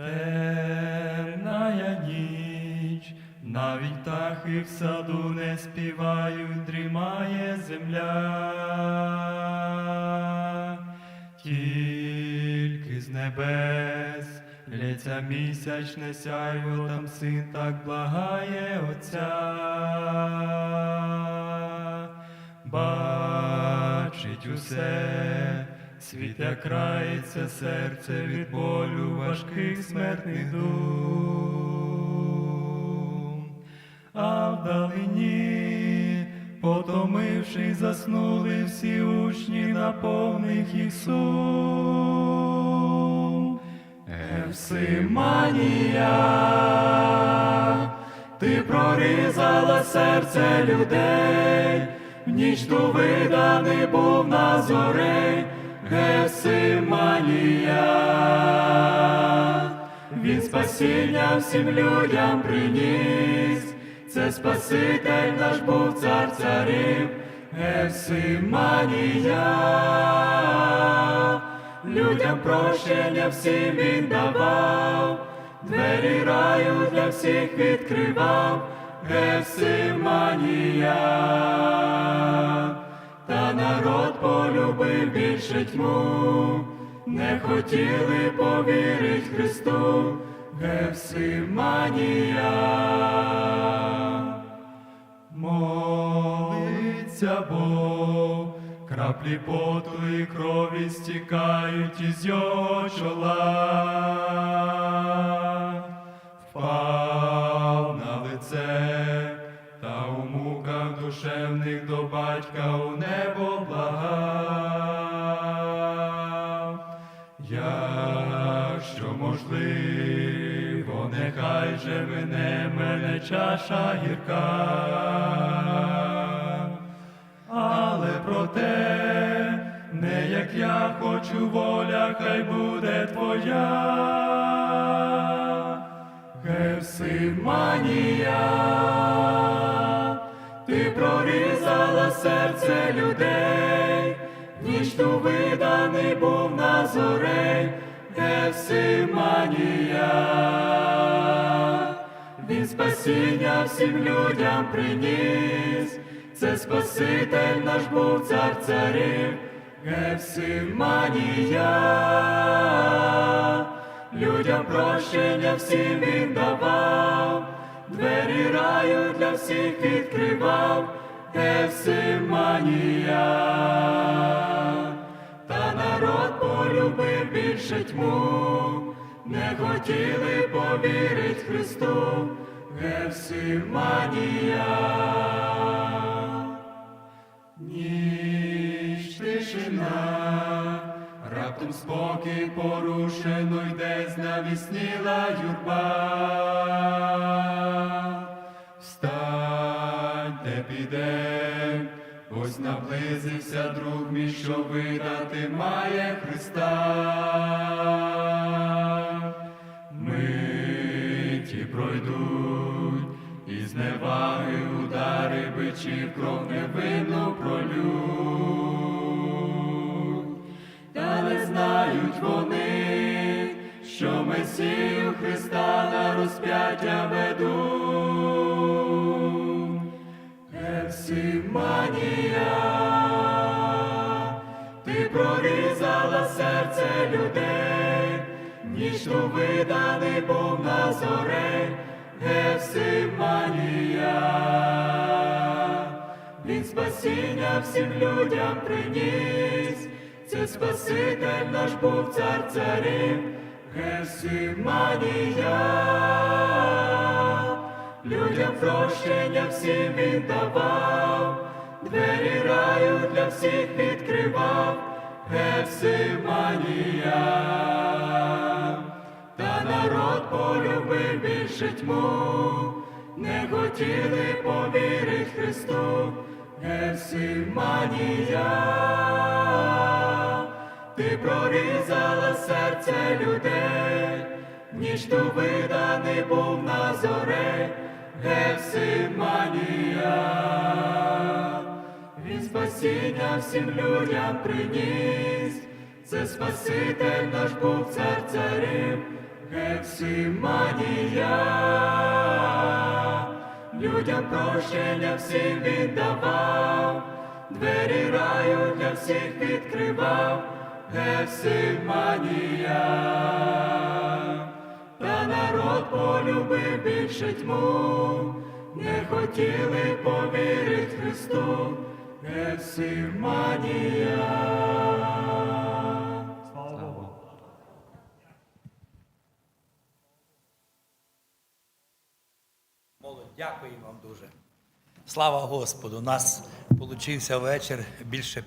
Темная ніч, навіть птахи в саду не співають, дрімає земля, тільки з небес лється місячне сяйво, там син так благає Отця. Бачить усе, світ як крається серце від болю важких смертних дум, а вдалині, потомившись, заснули всі учні, наповних їх сум. Евсиманія, ти прорізала серце людей, в ніч ту виданий був на зорей, Гефсиманія, він спасіння всім людям приніс, це Спаситель наш був цар царів, Гефсиманія, людям прощення всім він давав, двері раю для всіх відкривав, Гефсиманія, та народ полюбив більше тьму, не хотіли повірить Христу, Гефсиманія. Молиться Бог, краплі поту і крові стікають із його чола. Впав на лице, та у муках душевних до батька у небо можливо, нехай же мене мене чаша гірка, але проте, не як я хочу воля, хай буде твоя. Гефсиманія, ти прорізала серце людей, ніж ту виданий був на зорей, Гефсиманія, він спасіння всім людям приніс, це Спаситель наш був цар царів, Гефсиманія, людям прощення всім він давав, двері раю для всіх відкривав, Гефсиманія, більше тьму, не хотіли повірить Христу, Гефсиманія. Ніч тишина, раптом спокій порушено йде, знавісніла юрба. Встаньте, піде, ось наблизився друг мій, що видати має Христа. Миті пройдуть, і зневаги удари бичів кров невинну пролють. Та не знають вони, що Месію Христа на розп'яття ведуть. Прорізала серце людей, ніж ту виданий був на зорей, Гефсиманія, він спасіння всім людям приніс, це Спаситель наш був цар царів, Гефсиманія, людям прощення всім він давав, двері раю для всіх відкривав, Гефсиманія, та народ полюбив більше тьму, не хотіли повірить Христу, Гефсиманія, ти прорізала серце людей, ніж ту виданий був на зорей, Гефсиманія, спасіння всім людям приніс, це Спаситель наш був цар царів, Гефсиманія, людям прощення всім віддавав, двері раю для всіх відкривав, Гефсиманія, та народ полюбив більше тьму, не хотіли повірить Христу, Гефсиманія. Молодь, дякую вам дуже. Слава Господу! У нас получився вечір більше